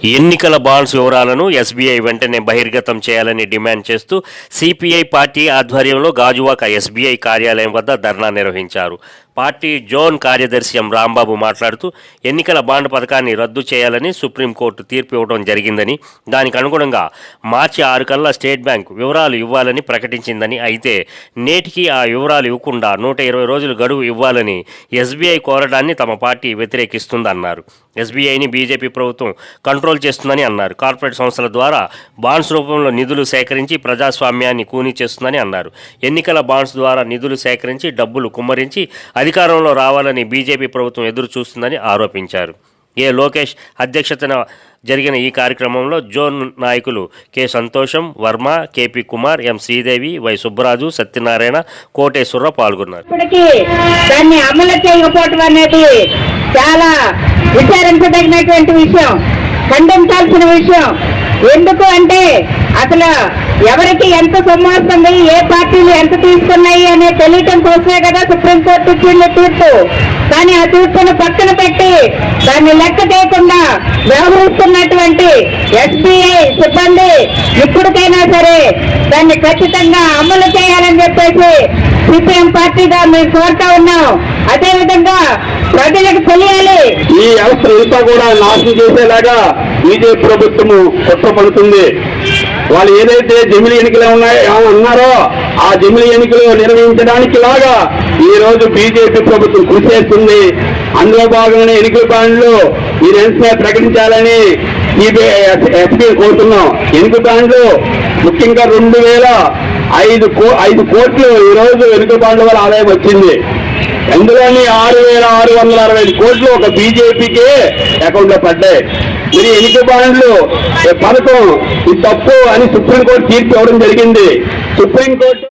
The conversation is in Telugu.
ఎన్నికల బాండ్స్ వివరాలను ఎస్బీఐ వెంటనే బహిర్గతం చేయాలని డిమాండ్ చేస్తూ సిపిఐ పార్టీ ఆధ్వర్యంలో గాజువాక ఎస్బీఐ కార్యాలయం వద్ద ధర్నా నిర్వహించారు. పార్టీ జోన్ కార్యదర్శి ఎం రాంబాబు మాట్లాడుతూ ఎన్నికల బాండ్ పథకాన్ని రద్దు చేయాలని సుప్రీంకోర్టు తీర్పు ఇవ్వడం జరిగిందని దానికి అనుగుణంగా మార్చి ఆరు కల్లా స్టేట్ బ్యాంక్ వివరాలు ఇవ్వాలని ప్రకటించిందని అయితే నేటికి ఆ వివరాలు ఇవ్వకుండా నూట ఇరవై రోజులు గడువు ఇవ్వాలని ఎస్బీఐ కోరడాన్ని తమ పార్టీ వ్యతిరేకిస్తుందన్నారు. ఎస్బీఐని బీజేపీ ప్రభుత్వం కంట్రోల్ చేస్తుందని అన్నారు. కార్పొరేట్ సంస్థల ద్వారా బాండ్స్ రూపంలో నిధులు సేకరించి ప్రజాస్వామ్యాన్ని కూనీ చేస్తుందని అన్నారు. ఎన్నికల బాండ్స్ ద్వారా నిధులు సేకరించి డబ్బులు కుమ్మరించి అధికారంలో రావాలని బీజేపీ ప్రభుత్వం ఎదురు చూస్తుందని ఆరోపించారు. ఏ లోకేష్ అధ్యక్షతన జరిగిన ఈ కార్యక్రమంలో జోన్ నాయకులు K Santosham Varma KP Kumar M Sridevi Y Subbaraju Satyanarayana Koteswararao పాల్గొన్నారు. దాన్ని అమలు చేయకపోవటం అనేది చాలా విచారించదగినటువంటి విషయం ఖండించాల్సిన విషయం. ఎందుకు అంటే అసలు ఎవరికి ఎంత సొమ్ము వస్తుంది ఏ పార్టీలు ఎంత తీసుకున్నాయి తెలియటం కోసమే కదా సుప్రీంకోర్టు ఇచ్చిన తీర్పు. కానీ ఆ తీర్పును పక్కన పెట్టి దాన్ని లెక్క చేయకుండా వ్యవహరిస్తున్నటువంటి ఎస్బీఐ సిబ్బంది ఇప్పటికైనా సరే దాన్ని ఖచ్చితంగా అమలు చేయాలని చెప్పేసి సిపిఎం పార్టీగా మేము కోరుతా ఉన్నాం. అదేవిధంగా ప్రజలకు తెలియాలి. ఈ వ్యవస్థ అంతా కూడా నాశనం చేసేలాగా బీజేపీ ప్రభుత్వము కుట్రపడుతుంది వాళ్ళు ఏదైతే జమిలి ఎన్నికలు ఉన్నాయో అన్నారో ఆ జమిలి ఎన్నికలు నిర్వహించడానికి లాగా ఈ రోజు బీజేపీ ప్రభుత్వం కృషి చేస్తుంది. అందులో భాగంగానే ఎన్నికల బ్యాండ్లు ఈ వెంటనే ప్రకటించాలని ఎస్పీ కోరుతున్నాం. ఎన్నికల బ్యాండ్లు ముఖ్యంగా రెండు వేల ఐదు కో ఐదు కోట్లు ఈరోజు ఎన్నికల బ్యాండ్ల వల్ల ఆదాయం వచ్చింది. అందులోని ఆరు వేల ఆరు వందల అరవై ఐదు కోట్లు ఒక బీజేపీకే అకౌంట్లో పడ్డాయి. మరి ఎన్నిక బాండ్లు పథకం ఇది తప్పు అని సుప్రీంకోర్టు తీర్పు ఇవ్వడం జరిగింది. సుప్రీంకోర్టు